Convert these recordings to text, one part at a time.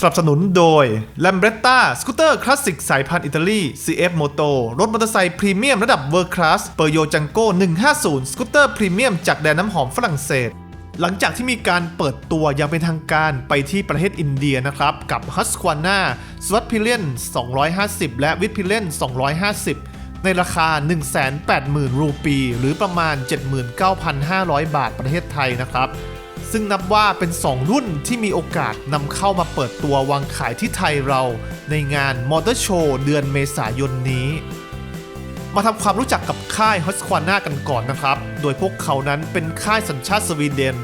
สนับสนุนโดย l a m b r e t t a สกูตเตอร์คลาสสิกสายพันธุ์อิตาลี CF Moto รถมอเตอร์ไซค์พรีเมียมระดับ World Class เปอร์โยจังโก้150 สกูตเตอร์พรีเมียมจากแดนน้ำหอมฝรั่งเศส หลังจากที่มีการเปิดตัวอย่างเป็นทางการไปที่ประเทศอินเดียนะครับ กับ h u s q u a n a s w a t p i l i o n 250 และ w i t p i l i o n 250ในราคา 180,000 รูปี หรือประมาณ 79,500 บาทประเทศไทยนะครับ ซึ่งนับว่าเป็น 2 รุ่นที่มีโอกาสนำเข้ามาเปิดตัววางขายที่ไทยเรา ในงานมอเตอร์โชว์เดือนเมษายนนี้มาทำความรู้จักกับค่ายฮอสควาน่ากันก่อนนะครับ โดยพวกเขานั้นเป็นค่ายสัญชาติสวีเดน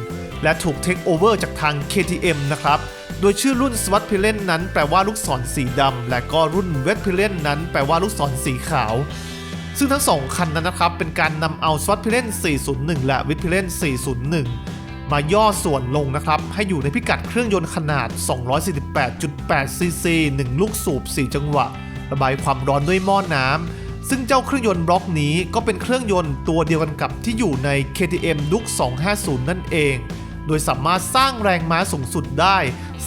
และถูกเทคโอเวอร์จากทาง KTM นะครับ โดยชื่อรุ่น s w a t p i l e n นั้นแปลว่าลูกศรสีดำ และก็รุ่น w e t p i l e n นั้นแปลว่าลูกศรสีขาว ซึ่งทั้งสองคันนั้นนะครับ เป็นการนำเอา s w a t p i l e n 401 และ w i t p i l e n 401 มาย่อส่วนลงนะครับ ให้อยู่ในพิกัดเครื่องยนต์ขนาด 248.8 ซีซี 1 ลูกสูบ 4 จังหวะ ระบายความร้อนด้วยหม้อน้ำ ซึ่งเจ้าเครื่องยนต์บล็อกนี้ก็เป็นเครื่องยนต์ตัวเดียวกันกับที่อยู่ใน KTM Duke 250 นั่นเอง โดยสามารถสร้างแรงม้าสูงสุดได้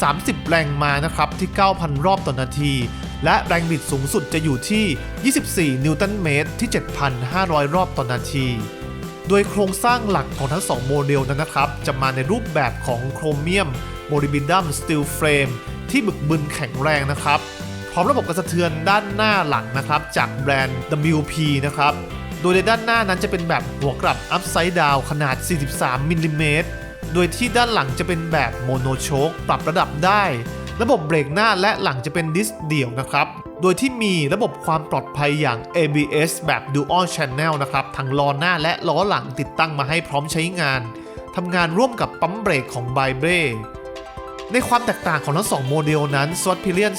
30 แรงม้านะครับที่ 9,000 รอบต่อนาที และแรงบิดสูงสุดจะอยู่ที่ 24 นิวตันเมตรที่ 7,500 รอบต่อนาที โดยโครงสร้างหลักของทั้ง 2 โมเดลนั้นนะครับ จะมาในรูปแบบของโครเมียมโมลิบิดัมสตีลเฟรมที่บึกบึนแข็งแรงนะครับ พร้อมระบบกระสะเทือนด้านหน้าหลังนะครับ จากแบรนด์ WP นะครับ โดยในด้านหน้านั้นจะเป็นแบบหัวกลับ Upside Down ขนาด 43มิลลิเมตรโดยที่ด้านหลังจะเป็นแบบโมโนโชคปรับระดับได้ ระบบเบรกหน้าและหลังจะเป็นดิสเดี่ยวนะครับ โดยที่มีระบบความปลอดภัยอย่าง ABS แบบ Dual Channel นะครับทั้งล้อหน้าและล้อหลังติดตั้งมาให้พร้อมใช้งานทำงานร่วมกับปั๊มเบรกของ b y b r e ในความแตกต่างของทั้ง2โมเดลนั้น s w a t p i l i o n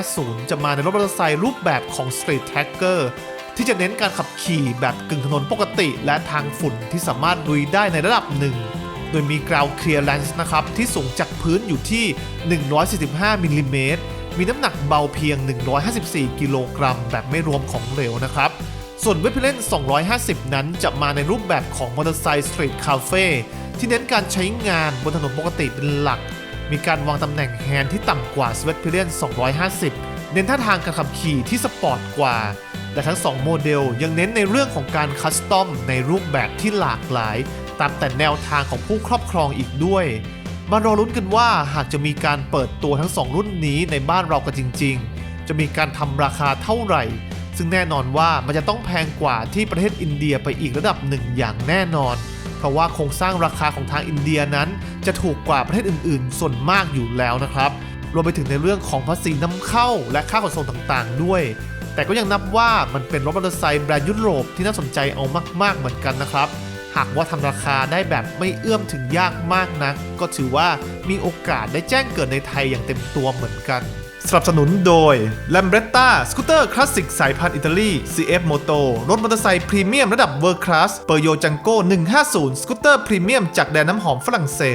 250 จะมาในรถมอเตอร์ไซค์รูปแบบของ Street Tracker ที่จะเน้นการขับขี่แบบกึ่งถนนปกติ และทางฝุ่นที่สามารถลุยได้ในระดับหนึ่ง โดยมี ground clearance นะครับ ที่สูงจากพื้นอยู่ที่ 145มิลลิเมตร มีน้ำหนักเบาเพียง 154 กิโลกรัมแบบไม่รวมของเหลวนะครับ ส่วนเวทเพลน250 นั้นจะมาในรูปแบบของมอเตอร์ไซค์สตรีทคาเฟ่ที่เน้นการใช้งานบนถนนปกติเป็นหลัก มีการวางตำแหน่งแฮนด์ที่ต่ำกว่า s w e t p i l i o n 250 เน้นท่าทางการขับขี่ที่สปอร์ตกว่า และทั้ง 2 โมเดลยังเน้นในเรื่องของการคัสตอมในรูปแบบที่หลากหลาย ตามแต่แนวทางของผู้ครอบครองอีกด้วย มารอลุ้นกันว่าหากจะมีการเปิดตัวทั้ง 2 รุ่นนี้ในบ้านเรากันจริง ๆ จะมีการทำราคาเท่าไหร่ ซึ่งแน่นอนว่ามันจะต้องแพงกว่าที่ประเทศอินเดียไปอีกระดับหนึ่งอย่างแน่นอน เพราะว่าโครงสร้างราคาของทางอินเดียนั้น จะถูกกว่าประเทศอื่น ๆ ส่วนมากอยู่แล้วนะครับ รวมไปถึงในเรื่องของภาษีนำเข้าและค่าขนส่งต่างๆ ด้วย แต่ก็ยังนับว่ามันเป็นรถมอเตอร์ไซค์แบรนด์ยุโรปที่น่าสนใจเอามาก ๆ เหมือนกันนะครับ หากว่าทำราคาได้แบบไม่เอื้อมถึงยากมากนัก ก็ถือว่ามีโอกาสได้แจ้งเกิดในไทยอย่างเต็มตัวเหมือนกัน สนับสนุนโดย l a m b r e t t a สกูตเตอร์คลาสสิกสายพันธุ์อิตาลี CF Moto รถมอเตอร์ไซค์พรีเมียมระดับ World Class เปอร์โยจังโก้150 สกูตเตอร์พรีเมียมจากแดนน้ำหอมฝรั่งเศส